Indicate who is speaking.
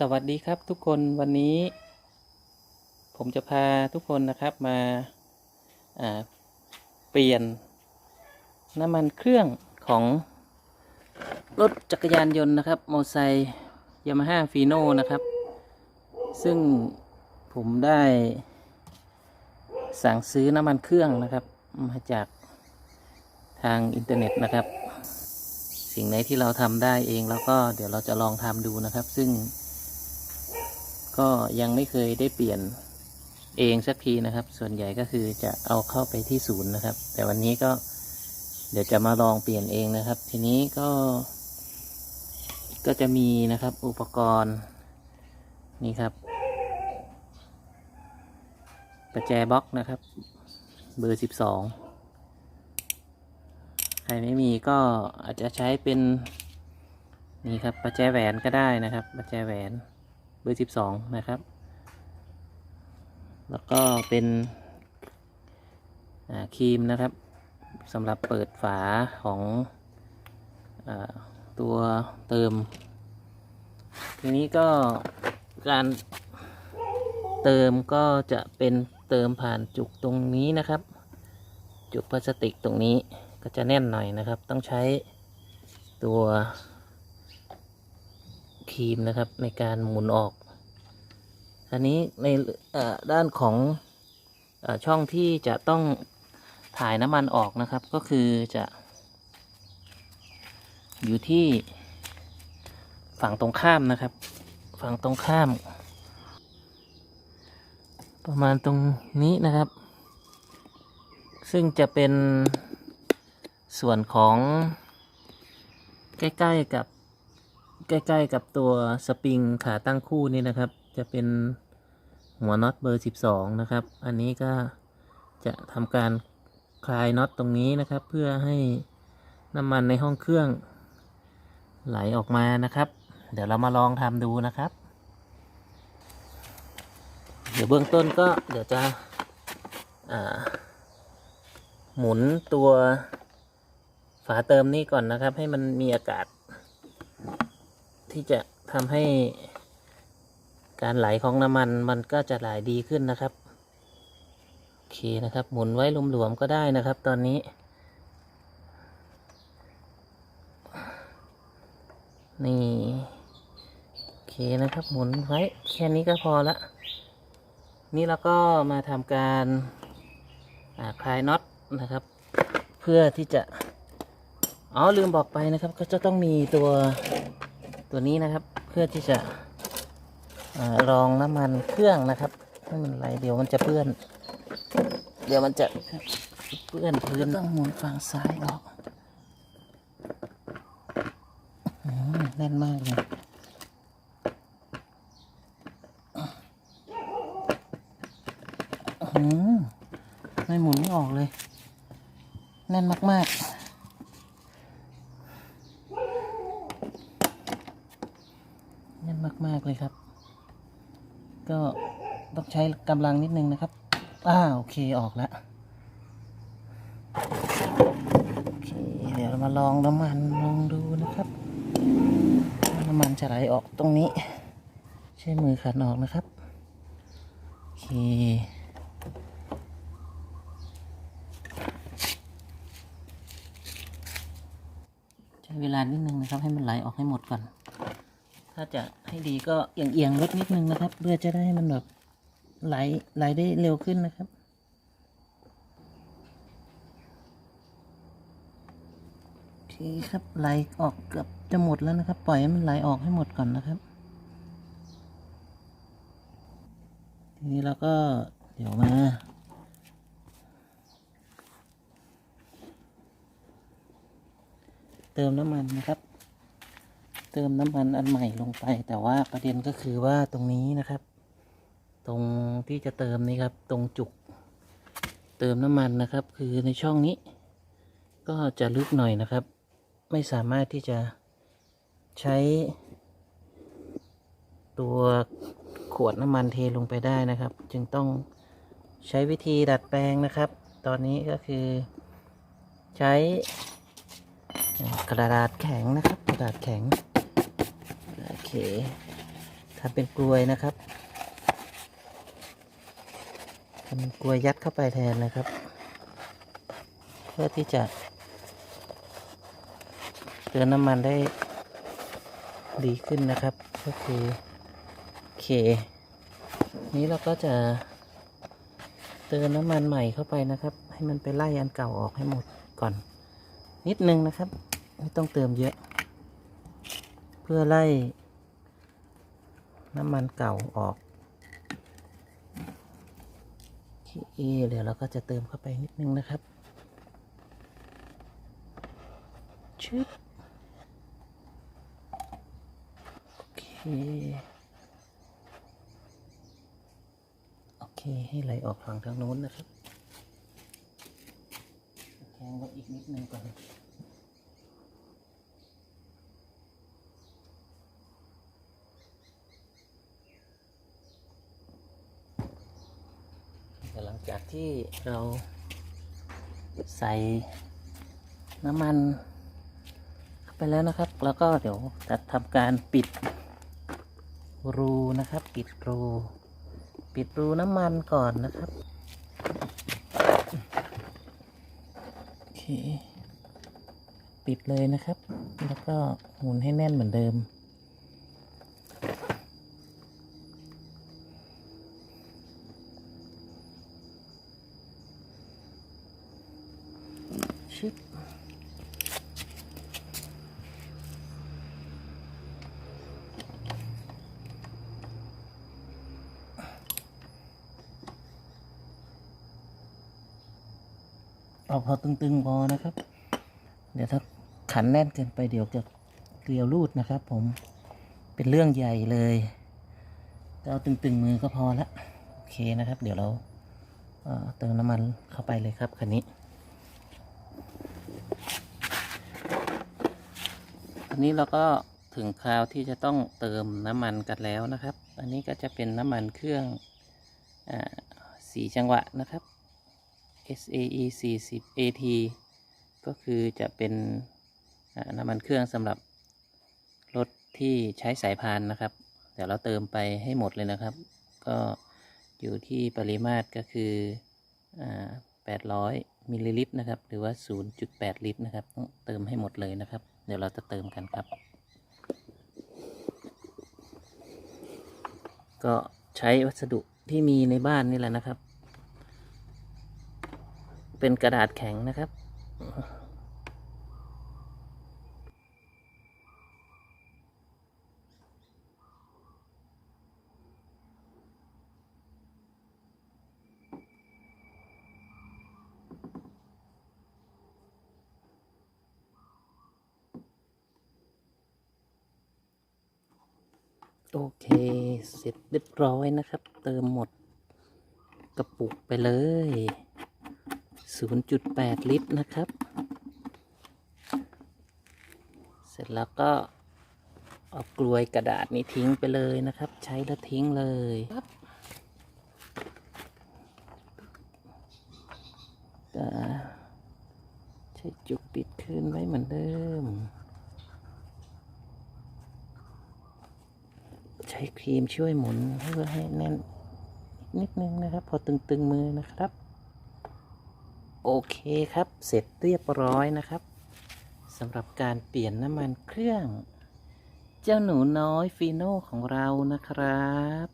Speaker 1: สวัสดีครับทุกคนวันนี้ ผมจะพาทุกคนนะครับมาาเปลี่ยนน้ำมันเครื่องของรถจักรยานยนต์นะครับมอไซค์ยามาฮ่าฟีโน่นะครับ ซึ่งผมได้สั่งซื้อน้ำมันเครื่องนะครับ มาจากทางอินเทอร์เน็ตนะครับ สิ่งไหนที่เราทำได้เองแล้วก็เดี๋ยวเราจะลองทำดูนะครับ ซึ่ง ก็ยังไม่เคยได้เปลี่ยนเองสักทีนะครับ ส่วนใหญ่ก็คือจะเอาเข้าไปที่ศูนย์นะครับ แต่วันนี้ก็เดี๋ยวจะมาลองเปลี่ยนเองนะครับ ทีนี้ก็ ก็จะมีนะครับอุปกรณ์นี่ครับประแจบล็อกนะครับ เบอร์สิบสองใครไม่มีก็อาจจะใช้เป็นนี่ครับประแจแหวนก็ได้นะครับประแจแหวน เบอร์สิบสองนะครับ แล้วก็เป็นครีมนะครับสำหรับเปิดฝาของอตัวเติม ทีนี้ก็การเติมก็จะเป็นเติมผ่านจุกตรงนี้นะครับ จุกพลาสติกตรงนี้ก็จะแน่นหน่อยนะครับ ต้องใช้ตัว ครีมนะครับ ในการหมุนออกอันนี้ในด้านของอช่องที่จะต้องถ่ายน้ำมันออกนะครับ ก็คือจะ อยู่ที่ฝั่งตรงข้ามนะครับ ฝั่งตรงข้าม ประมาณตรงนี้นะครับ ซึ่งจะเป็นส่วนของใกล้ ๆ กับ ใกล้ ๆ กับตัวสปริงขาตั้งคู่นี่นะครับ จะเป็นหัวน็อตเบอร์ 12 นะครับ อันนี้ก็จะทำการคลายน็อตตรงนี้นะครับ เพื่อให้น้ำมันในห้องเครื่องไหลออกมานะครับ เดี๋ยวเรามาลองทำดูนะครับ เดี๋ยวเบื้องต้นก็เดี๋ยวจะหมุนตัวฝาเติมนี้ก่อนนะครับ ให้มันมีอากาศ ที่จะทำให้การไหลของน้ำมันมันก็จะไหลดีขึ้นนะครับ โอเคนะครับ หมุนไว้หลวมๆก็ได้นะครับ ตอนนี้ นี่ โอเคนะครับ หมุนไว้แค่นี้ก็พอละ นี่เราก็มาทำการาคลายน็อตนะครับ เพื่อที่จะ อ๋อลืมบอกไปนะครับ ก็จะต้องมีตัว ตัวนี้นะครับเพื่อที่จะอารองน้ำมันเครื่องนะครับให้มันไหลเดี๋ยวมันจะเปื้อน เดี๋ยวมันจะเปื้อนพื้นต้องหมุนฝั่งซ้ายออกอืมแน่นมากเลยอืมไม่หมุนไม่ออกเลย แน่นมาก ๆ แน่นมาก ๆ เลยครับ ก็ต้องใช้กำลังนิดนึงนะครับอ่าโอเคออกแล้วโอเคเดี๋ยวเรามาลองน้ำมันลองดูนะครับ น้ำมันจะไหลออกตรงนี้ ใช้มือขันออกนะครับโอเคใช้เวลานิดนึงนะครับ ให้มันไหลออกให้หมดก่อน ถ้าจะให้ดีก็เอียงๆรถนิดนึงนะครับ เพื่อจะได้ให้มันแบบไหลไหลได้เร็วขึ้นนะครับ โอเคครับไหลออกเกือบจะหมดแล้วนะครับ ปล่อยให้มันไหลออกให้หมดก่อนนะครับ ทีนี้เราก็เดี๋ยวมาเติมน้ำมันนะครับ เติมน้ำมันอันใหม่ลงไป แต่ว่าประเด็นก็คือว่าตรงนี้นะครับ ตรงที่จะเติมนี่ครับ ตรงจุก เติมน้ำมันนะครับ คือในช่องนี้ ก็จะลึกหน่อยนะครับ ไม่สามารถที่จะใช้ ตัวขวดน้ำมันเทลงไปได้นะครับ จึงต้องใช้วิธีดัดแปลงนะครับ ตอนนี้ก็คือใช้กระดาษแข็งนะครับ กระดาษแข็ง ททำเป็นกลวยนะครับทำเป็นกลวยยัดเข้าไปแทนนะครับ เพื่อที่จะเตือนน้ำมันได้ดีขึ้นนะครับ ก็คือเค นี้เราก็จะเติมน้ำมันใหม่เข้าไปนะครับ ให้มันไปไล่อันเก่าออกให้หมดก่อน นิดนึงนะครับ ไม่ต้องเติมเยอะ เพื่อไล่ น้ำมันเก่าออกโอเคเดี๋ยวเราก็จะเติมเข้าไปนิดนึงนะครับชึบโอเคโอเคให้ไหลออกทางทางโน้นนะครับแข็งไว้อีกนิดนึงก่อน เดี๋ยวหลัง จากที่เราใส่น้ำมันไปแล้วนะครับ แล้วก็เดี๋ยวจะทำการปิดรูนะครับ ปิดรู ปิดรูน้ำมันก่อนนะครับโอเคปิดเลยนะครับ แล้วก็หมุนให้แน่นเหมือนเดิม ชิปเอาพอตึงๆพอนะครับ เดี๋ยวถ้าขันแน่นเกินไปเดี๋ยวจะเกลียวรูดนะครับ ผมเป็นเรื่องใหญ่เลยเอาตึงๆมือก็พอละโอเคนะครับ เดี๋ยวเราเอ่อเติมน้ำมันเข้าไปเลยครับคันนี้ อันนี้เราก็ถึงคราวที่จะต้องเติมน้ำมันกันแล้วนะครับ อันนี้ก็จะเป็นน้ำมันเครื่องอสี่จังหวะนะครับ SAE 40 AT ก็คือจะเป็นน้ำมันเครื่องสำหรับรถที่ใช้สายพานนะครับ เดี๋ยวเราเติมไปให้หมดเลยนะครับ ก็อยู่ที่ปริมาตรก็คืออ800 มิลลิลิตรนะครับ หรือว่า 0.8 ลิตรนะครับต้องเติมให้หมดเลยนะครับ เดี๋ยวเราจะเติมกันครับ ก็ใช้วัสดุที่มีในบ้านนี่แหละนะครับ เป็นกระดาษแข็งนะครับ โอเค เสร็จเรียบร้อยนะครับ เติมหมดกระปุกไปเลย 0.8 ลิตรนะครับ เสร็จแล้วก็เอากลวยกระดาษนี้ทิ้งไปเลยนะครับ ใช้แล้วทิ้งเลยครับใช้จุกปิดคืนไว้เหมือนเดิม ใช้ครีมช่วยหมุนเพื่อให้แน่นนิดนึงนะครับ พอตึงๆมือนะครับ โอเคครับ เสร็จเรียบร้อยนะครับสำหรับการเปลี่ยนน้ำมันเครื่อง เจ้าหนูน้อยฟีโน่ของเรานะครับ